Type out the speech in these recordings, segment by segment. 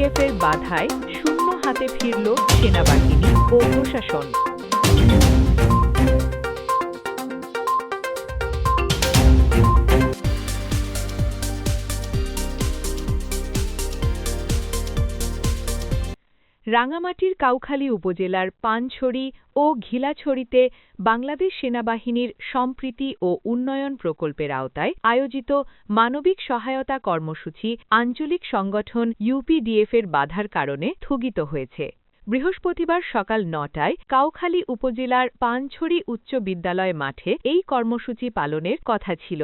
ইউপিডিএফের বাধায় শূন্য হাতে ফিরল সেনাবাহিনী ও প্রশাসন। রাঙামাটির কাউখালী উপজেলার পানছড়ি ও ঘিলাছড়িতে বাংলাদেশ সেনাবাহিনীর সম্প্রীতি ও উন্নয়ন প্রকল্পের আওতায় আয়োজিত মানবিক সহায়তা কর্মসূচি আঞ্চলিক সংগঠন ইউপিডিএফের বাধার কারণে স্থগিত হয়েছে। বৃহস্পতিবার সকাল নটায় কাউখালী উপজেলার পানছড়ি উচ্চ বিদ্যালয় মাঠে এই কর্মসূচি পালনের কথা ছিল।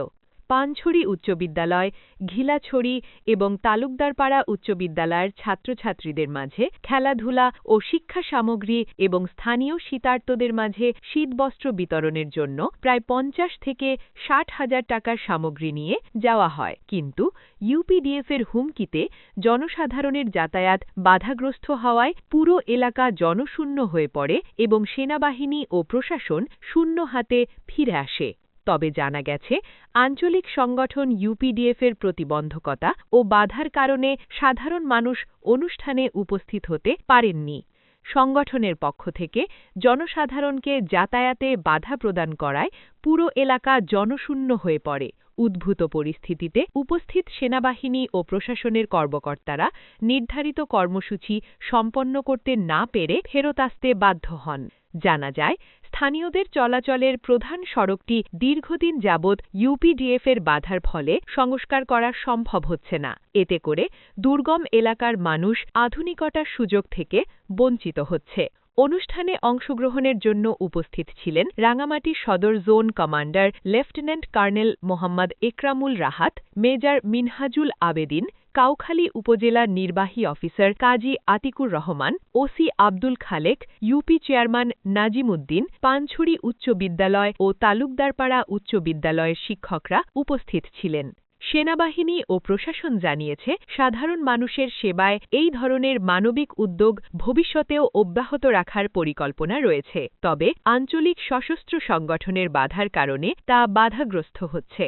পানছড়ি উচ্চ বিদ্যালয়, ঘিলাছড়ি এবং তালুকদারপাড়া উচ্চ বিদ্যালয়ের ছাত্রছাত্রীদের মাঝে খেলাধুলা ও শিক্ষা সামগ্রী এবং স্থানীয় শীতার্তদের মাঝে শীতবস্ত্র বিতরণের জন্য প্রায় পঞ্চাশ থেকে ষাট হাজার টাকার সামগ্রী নিয়ে যাওয়া হয়। কিন্তু ইউপিডিএফের হুমকিতে জনসাধারণের যাতায়াত বাধাগ্রস্ত হওয়ায় পুরো এলাকা জনশূন্য হয়ে পড়ে এবং সেনাবাহিনী ও প্রশাসন শূন্য হাতে ফিরে আসে। তবে জানা গেছে, আঞ্চলিক সংগঠন ইউপিডিএফের প্রতিবন্ধকতা ও বাধার কারণে সাধারণ মানুষ অনুষ্ঠানে উপস্থিত হতে পারেননি। সংগঠনের পক্ষ থেকে জনসাধারণকে যাতায়াতে বাধা প্রদান করায় পুরো এলাকা জনশূন্য হয়ে পড়ে। উদ্ভূত পরিস্থিতিতে উপস্থিত সেনাবাহিনী ও প্রশাসনের কর্মকর্তারা নির্ধারিত কর্মসূচি সম্পন্ন করতে না পেরে ফেরত আসতে বাধ্য হন। জানা যায় স্থানীয়দের চলাচলের প্রধান সড়কটি দীর্ঘদিন যাবৎ ইউপিডিএফের বাধার ফলে সংস্কার করা সম্ভব হচ্ছে না। এতে করে দুর্গম এলাকার মানুষ আধুনিকতার সুযোগ থেকে বঞ্চিত হচ্ছে। অনুষ্ঠানে অংশগ্রহণের জন্য উপস্থিত ছিলেন রাঙামাটি সদর zone commander lieutenant colonel Mohammad Ekramul Rahat, major Minhajul Abedin Kaukhali upazila নির্বাহী officer Kazi Atiqur Rahman, OC Abdul Khalek, UP chairman Nazim Uddin, Panchhari উচ্চ বিদ্যালয় ও তালুকদারপাড়া উচ্চ বিদ্যালয়ের শিক্ষকরা উপস্থিত ছিলেন। সেনাবাহিনী ও প্রশাসন জানিয়েছে, সাধারণ মানুষের সেবায় এই ধরনের মানবিক উদ্যোগ ভবিষ্যতেও অব্যাহত রাখার পরিকল্পনা রয়েছে। তবে আঞ্চলিক সশস্ত্র সংগঠনের বাধার কারণে তা বাধাগ্রস্ত হচ্ছে।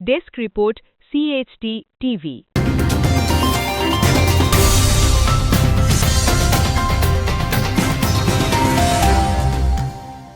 Desk report CHT TV.